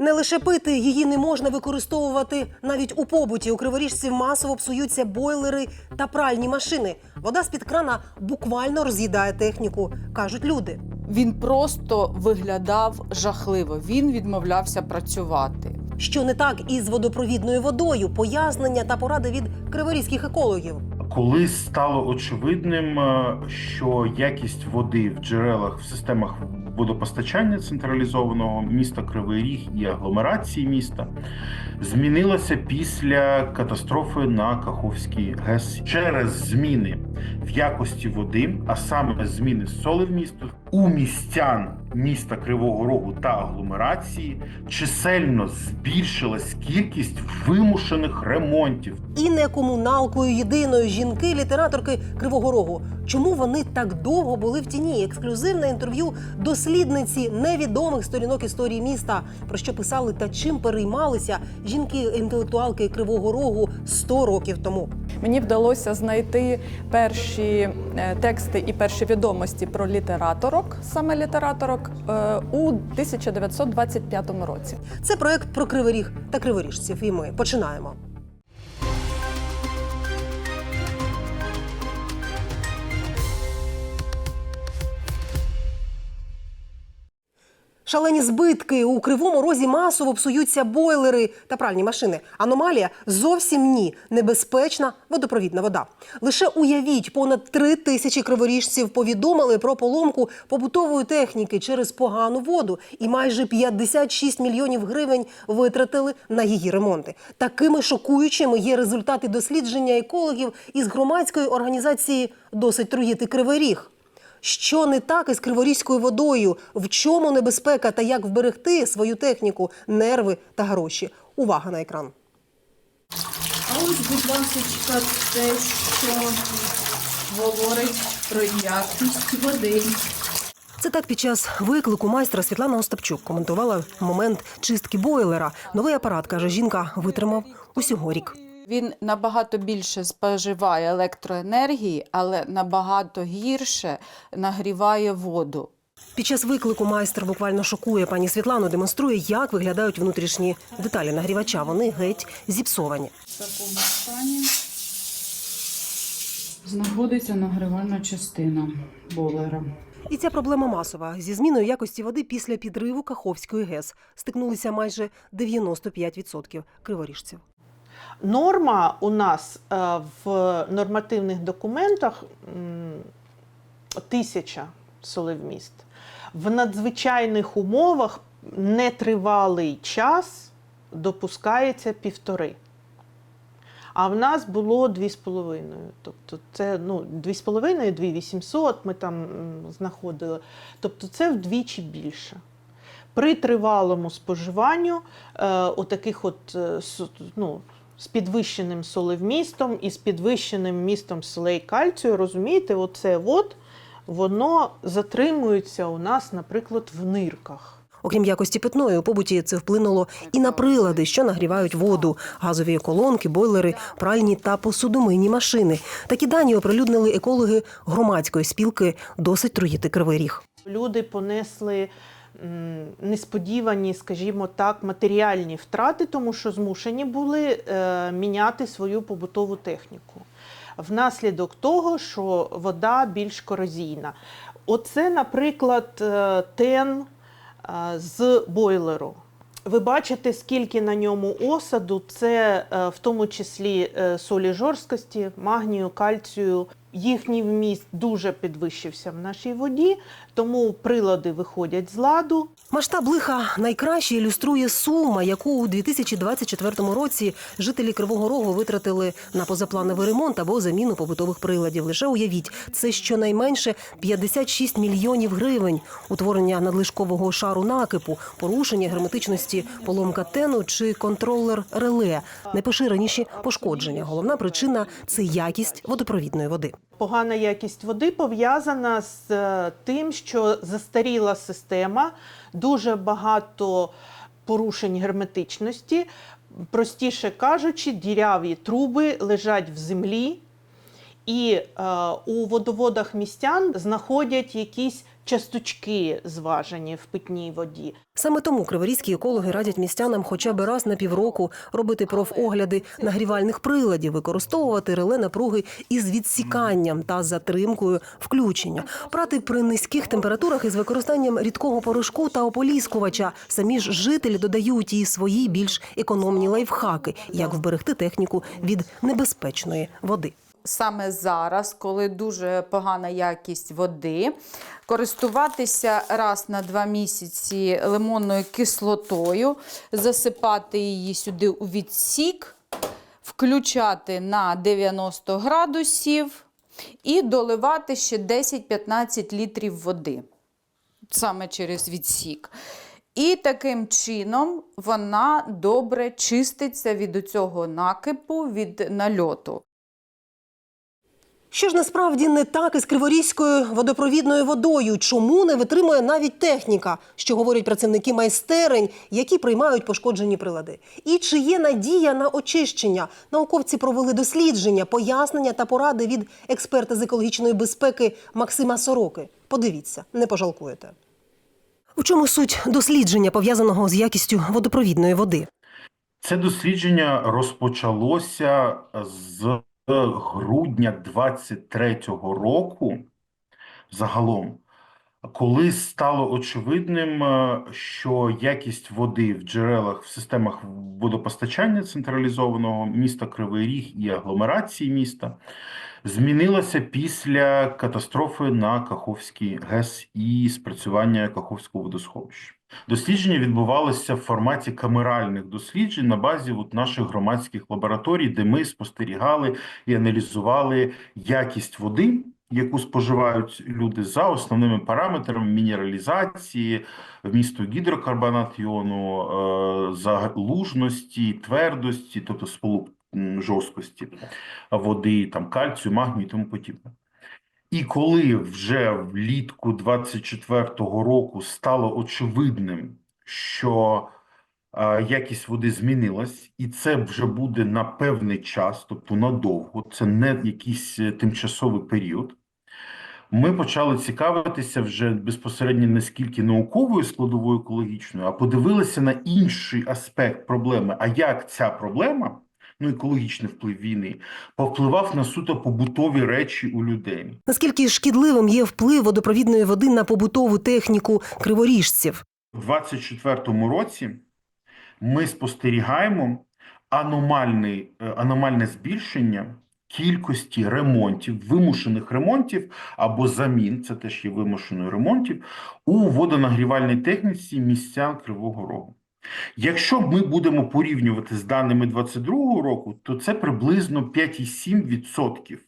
Не лише пити, її не можна використовувати навіть у побуті. У криворіжців масово псуються бойлери та пральні машини. Вода з-під крана буквально роз'їдає техніку, кажуть люди. Він просто виглядав жахливо. Він відмовлявся працювати. Що не так із водопровідною водою, пояснення та поради від криворізьких екологів. Коли стало очевидним, е, що якість води в джерелах в системах водопостачання централізованого міста Кривий Ріг і агломерації міста змінилася після катастрофи на Каховській ГЕС через зміни в якості води, а саме зміни соли в місту, у містян міста Кривого Рогу та агломерації чисельно збільшилась кількість вимушених ремонтів І не комуналкою єдиною жінки, літераторки Кривого Рогу. Чому вони так довго були в тіні? Ексклюзивне інтерв'ю дослідниці невідомих сторінок історії міста, про що писали та чим переймалися жінки-інтелектуалки Кривого Рогу 100 років тому. Мені вдалося знайти перші е, тексти і перші відомості про літераторок, саме літераторок, е, у 1925 році. Це проект про криворіг та криворіжців. І ми починаємо. Шалені збитки у кривому розі масово псуються бойлери та пральні машини. Аномалія зовсім ні. Небезпечна водопровідна вода. Лише уявіть, понад три тисячі криворіжців повідомили про поломку побутової техніки через погану воду, і майже 56 мільйонів гривень витратили на її ремонти. Такими шокуючими є результати дослідження екологів із громадської організації Досить труїти кривий ріг. Що не так із криворізькою водою? В чому небезпека та як вберегти свою техніку, нерви та гроші? Увага на екран. А ось, будь ласка, те, що говорить про якість води. Це так під час виклику майстра Світлана Остапчук коментувала момент чистки бойлера. Новий апарат, каже жінка, витримав усього рік. Він набагато більше споживає електроенергії, але набагато гірше нагріває воду. Під час виклику майстер буквально шокує пані Світлану, демонструє, як виглядають внутрішні деталі нагрівача. Вони геть зіпсовані. В такому стані знаходиться нагрівальна частина бойлера. І ця проблема масова. Зі зміною якості води після підриву Каховської ГЕС стикнулися майже 95% криворіжців. Норма у нас е, в нормативних документах тисяча солевміст. В надзвичайних умовах нетривалий час допускається півтори. А в нас було 2,5. Тобто це ну, 2,5, 2,800 ми там знаходили. Тобто це вдвічі більше. При тривалому споживанню е, отаких от, е, ну, з підвищеним солевмістом і з підвищеним містом солей кальцію, розумієте, оце от, воно затримується у нас, наприклад, в нирках. Окрім якості питної, у побуті це вплинуло і на прилади, що нагрівають воду, газові колонки, бойлери, пральні та посудомийні машини. Такі дані оприлюднили екологи громадської спілки досить труїти кривий ріг. Люди понесли несподівані, скажімо так, матеріальні втрати, тому що змушені були е, міняти свою побутову техніку. Внаслідок того, що вода більш корозійна. Оце, наприклад, е, тен е, з бойлеру. Ви бачите, скільки на ньому осаду, це в тому числі солі жорсткості, магнію, кальцію. Їхній вміст дуже підвищився в нашій воді, тому прилади виходять з ладу. Масштаб лиха найкраще ілюструє сума, яку у 2024 році жителі Кривого Рогу витратили на позаплановий ремонт або заміну побутових приладів. Лише уявіть, це щонайменше 56 мільйонів гривень. Утворення надлишкового шару накипу, порушення герметичності, поломка тену чи контролер реле, найпоширеніші пошкодження. Головна причина це якість водопровідної води. Погана якість води пов'язана з е, тим, що застаріла система, дуже багато порушень герметичності. Простіше кажучи, діряві труби лежать в землі, і е, у водоводах містян знаходять якісь часточки зважені в питній воді. Саме тому криворізькі екологи радять містянам хоча б раз на півроку робити профогляди нагрівальних приладів, використовувати реле напруги із відсіканням та затримкою включення, прати при низьких температурах із використанням рідкого порошку та ополіскувача. Самі ж жителі додають і свої більш економні лайфхаки, як вберегти техніку від небезпечної води. Саме зараз, коли дуже погана якість води, користуватися раз на два місяці лимонною кислотою, засипати її сюди у відсік, включати на 90 градусів і доливати ще 10-15 літрів води саме через відсік. І таким чином вона добре чиститься від цього накипу, від нальоту. Що ж насправді не так із криворізькою водопровідною водою? Чому не витримує навіть техніка, що говорять працівники майстерень, які приймають пошкоджені прилади? І чи є надія на очищення? Науковці провели дослідження, пояснення та поради від експерта з екологічної безпеки Максима Сороки. Подивіться, не пожалкуєте. У чому суть дослідження пов'язаного з якістю водопровідної води? Це дослідження розпочалося з грудня 23-го року загалом, коли стало очевидним, е, що якість води в джерелах в системах водопостачання централізованого міста Кривий Ріг і агломерації міста змінилася після катастрофи на Каховській ГЕС і спрацювання Каховського водосховища. Дослідження відбувалося в форматі камеральних досліджень на базі от наших громадських лабораторій, де ми спостерігали і аналізували якість води, яку споживають люди за основними параметрами мінералізації, вмісту гідрокарбонат іону, е, залужності, твердості, тобто сполук жорсткості води, там кальцію, магнію і тому подібне. І коли вже влітку 24-го року стало очевидним, що е, якість води змінилась, і це вже буде на певний час, тобто надовго, це не якийсь е, тимчасовий період. Ми почали цікавитися вже безпосередньо не скільки науковою складовою екологічною, а подивилися на інший аспект проблеми. А як ця проблема, ну екологічний вплив війни, повпливав на суто побутові речі у людей? Наскільки шкідливим є вплив водопровідної води на побутову техніку криворіжців? У 24-му році ми спостерігаємо аномальний, е, аномальне збільшення кількості ремонтів, вимушених ремонтів або замін, це теж є вимушеною ремонтів, у водонагрівальній техніці місця Кривого Рогу. Якщо ми будемо порівнювати з даними 22-го року, то це приблизно 5,7%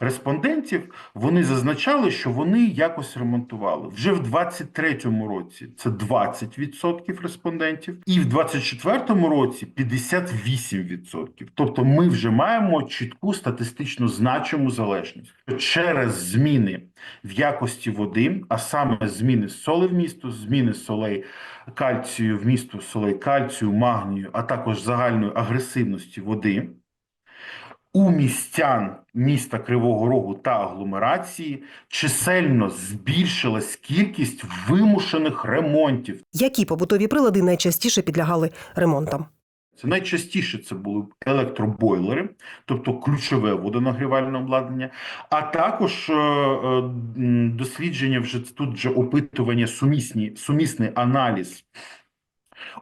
респондентів вони зазначали, що вони якось ремонтували. Вже в 23-му році це 20% респондентів, і в 24-му році 58%. Тобто ми вже маємо чітку статистично значиму залежність через зміни в якості води, а саме зміни соли вмісту, зміни солей кальцію вмісту солей кальцію, магнію, а також загальної агресивності води у містян міста Кривого Рогу та агломерації чисельно збільшилась кількість вимушених ремонтів. Які побутові прилади найчастіше підлягали ремонтам? Це найчастіше це були електробойлери, тобто ключове водонагрівальне обладнання, а також е, е, дослідження вже тут вже опитування сумісні, сумісний аналіз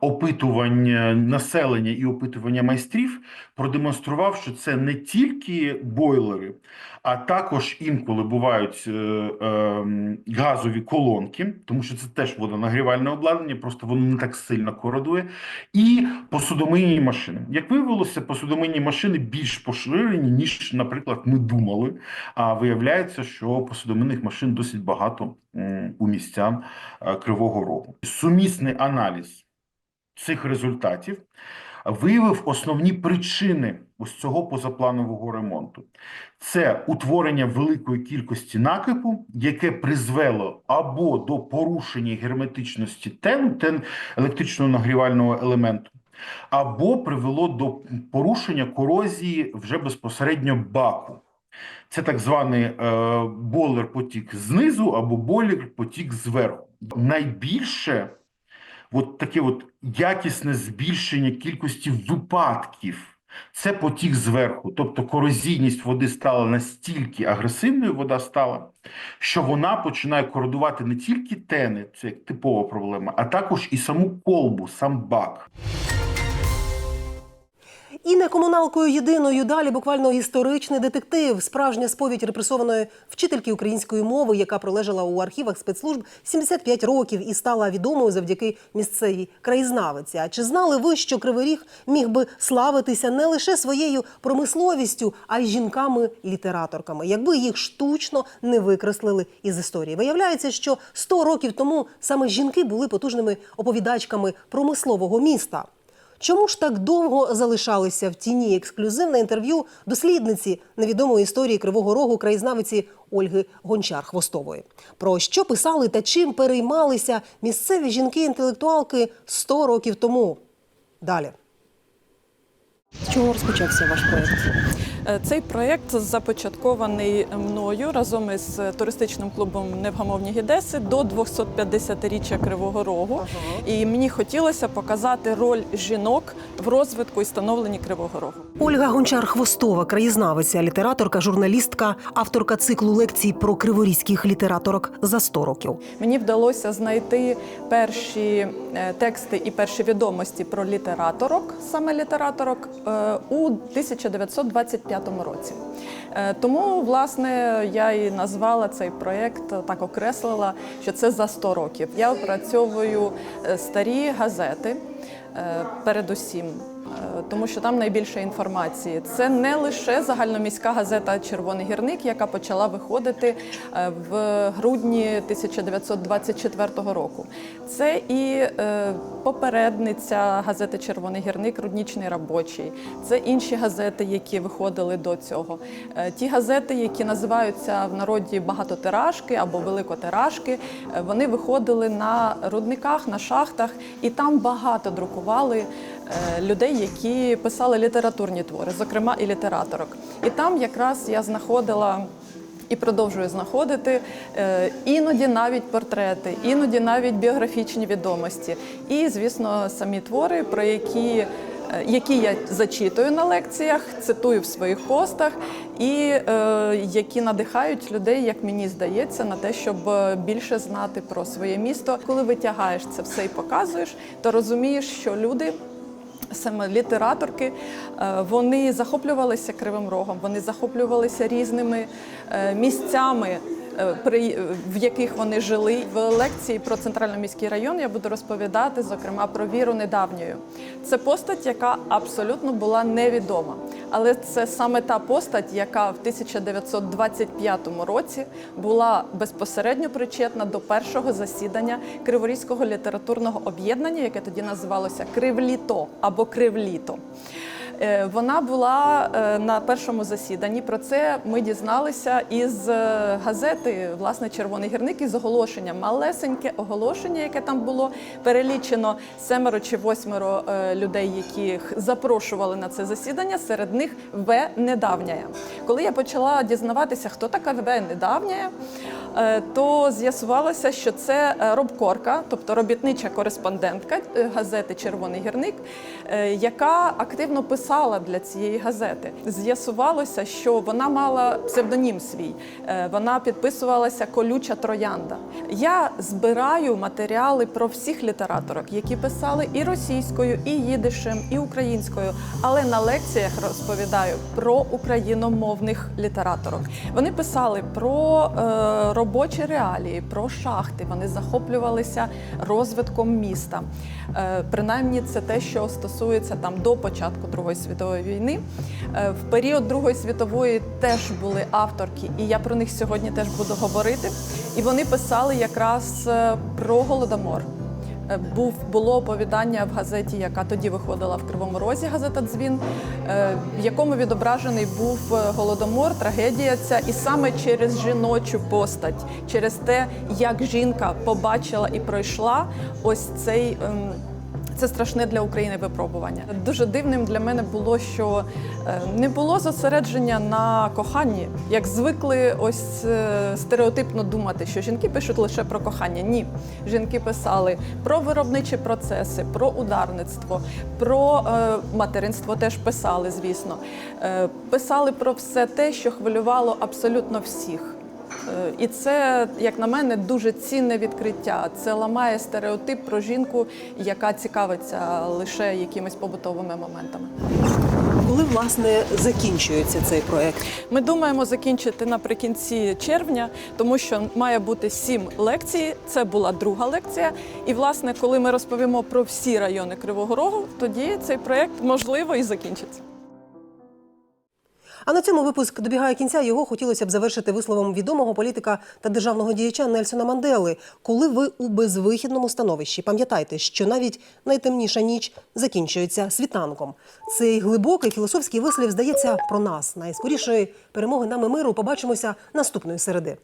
опитування населення і опитування майстрів продемонстрував, що це не тільки бойлери, а також інколи бувають е, е, газові колонки, тому що це теж водонагрівальне обладнання, просто воно не так сильно кородує, і посудомийні машини. Як виявилося, посудомийні машини більш поширені, ніж, наприклад, ми думали. А виявляється, що посудомийних машин досить багато у містян е, Кривого Рогу. Сумісний аналіз цих результатів виявив основні причини ось цього позапланового ремонту. Це утворення великої кількості накипу, яке призвело або до порушення герметичності тену, тен електричного нагрівального елементу, або привело до порушення корозії вже безпосередньо баку. Це так званий е, бойлер-потік знизу або бойлер-потік зверху. Найбільше от таке от якісне збільшення кількості випадків. Це потік зверху, тобто корозійність води стала настільки агресивною, вода стала, що вона починає кородувати не тільки тени, це як типова проблема, а також і саму колбу, сам бак. І комуналкою єдиною далі буквально історичний детектив, справжня сповідь репресованої вчительки української мови, яка пролежала у архівах спецслужб 75 років і стала відомою завдяки місцевій краєзнавиці. А чи знали ви, що Кривий міг би славитися не лише своєю промисловістю, а й жінками-літераторками, якби їх штучно не викреслили із історії? Виявляється, що 100 років тому саме жінки були потужними оповідачками промислового міста. Чому ж так довго залишалися в тіні ексклюзивне інтерв'ю дослідниці невідомої історії Кривого Рогу краєзнавиці Ольги Гончар-Хвостової? Про що писали та чим переймалися місцеві жінки-інтелектуалки 100 років тому? Далі. З чого розпочався ваш проєкт? Е, Цей проєкт започаткований мною разом із туристичним клубом Невгамовні Гідеси до 250-річчя Кривого Рогу. І мені хотілося показати роль жінок в розвитку і становленні Кривого Рогу. Ольга Гончар-Хвостова, краєзнавиця, літераторка, журналістка, авторка циклу лекцій про криворізьких літераторок за 100 років. Мені вдалося знайти перші е, тексти і перші відомості про літераторок, саме літераторок, е, у 1925 році. Е, Тому, власне, я і назвала цей проєкт, е, так окреслила, що це за 100 років. Я опрацьовую е, старі газети, передусім. Е, Тому що там найбільше інформації. Це не лише загальноміська газета Червоний гірник, яка почала виходити е, в грудні 1924 року. Це і е, попередниця газети Червоний гірник, Руднічний робочий. Це інші газети, які виходили до цього. Ті газети, які називаються в народі багатотиражки або великотиражки, вони виходили на рудниках, на шахтах, і там багато друкували людей, які писали літературні твори, зокрема і літераторок. І там якраз я знаходила. І продовжую знаходити е, іноді навіть портрети, іноді навіть біографічні відомості. І, звісно, самі твори, про які, е, які я зачитую на лекціях, цитую в своїх постах, і е, які надихають людей, як мені здається, на те, щоб е, більше знати про своє місто. Коли витягаєш це все і показуєш, то розумієш, що люди саме літераторки, е, вони захоплювалися Кривим Рогом, вони захоплювалися різними е, місцями. Е, При в яких вони жили в лекції про центрально-міський район, я буду розповідати зокрема про віру недавньою. Це постать, яка абсолютно була невідома, але це саме та постать, яка в 1925 році була безпосередньо причетна до першого засідання Криворізького літературного об'єднання, яке тоді називалося Кривліто або Кривліто. Е, Вона була е, на першому засіданні. Про це ми дізналися із е, газети власне Червоний гірник із оголошення. Малесеньке оголошення, яке там було перелічено семеро чи восьмеро людей, яких запрошували на це засідання. Серед них В. Недавняя. Коли я почала дізнаватися, хто така В. Недавняя, то з'ясувалося, що це е, робкорка, тобто робітнича кореспондентка е, газети Червоний гірник, е, яка активно писала для цієї газети. З'ясувалося, що вона мала псевдонім свій. Е, Вона підписувалася Колюча Троянда. Я збираю матеріали про всіх літераторок, які писали і російською, і їдишем, і українською. Але на лекціях розповідаю про україномовних літераторок. Вони писали про е, робочі реалії, про шахти. Вони захоплювалися розвитком міста. Е, принаймні, це те, що стосується там до початку Другої світової війни. Е, в період Другої світової теж були авторки, і я про них сьогодні теж буду говорити. І вони писали якраз е, про голодомор. Е, Був було оповідання в газеті, яка тоді виходила в Кривому Розі, газета Дзвін, е, в якому відображений був е, голодомор, трагедія ця, і саме через жіночу постать, через те, як жінка побачила і пройшла ось цей. Це страшне для України випробування. Дуже дивним для мене було, що е, не було зосередження на коханні, як звикли ось е, стереотипно думати, що жінки пишуть лише про кохання. Ні, жінки писали про виробничі процеси, про ударництво, про е, материнство теж писали, звісно. Писали про все те, що хвилювало абсолютно всіх. І це, як на мене, дуже цінне відкриття. Це ламає стереотип про жінку, яка цікавиться лише якимись побутовими моментами. Коли власне закінчується цей проект? Ми думаємо закінчити наприкінці червня, тому що має бути сім лекцій. Це була друга лекція. І власне, коли ми розповімо про всі райони Кривого Рогу, тоді цей проект можливо і закінчиться. А на цьому випуск добігає кінця. Його хотілося б завершити висловом відомого політика та державного діяча Нельсона Мандели. Коли ви у безвихідному становищі, пам'ятайте, що навіть найтемніша ніч закінчується світанком. Цей глибокий філософський вислів здається про нас. Найскорішої перемоги нами миру побачимося наступної середи.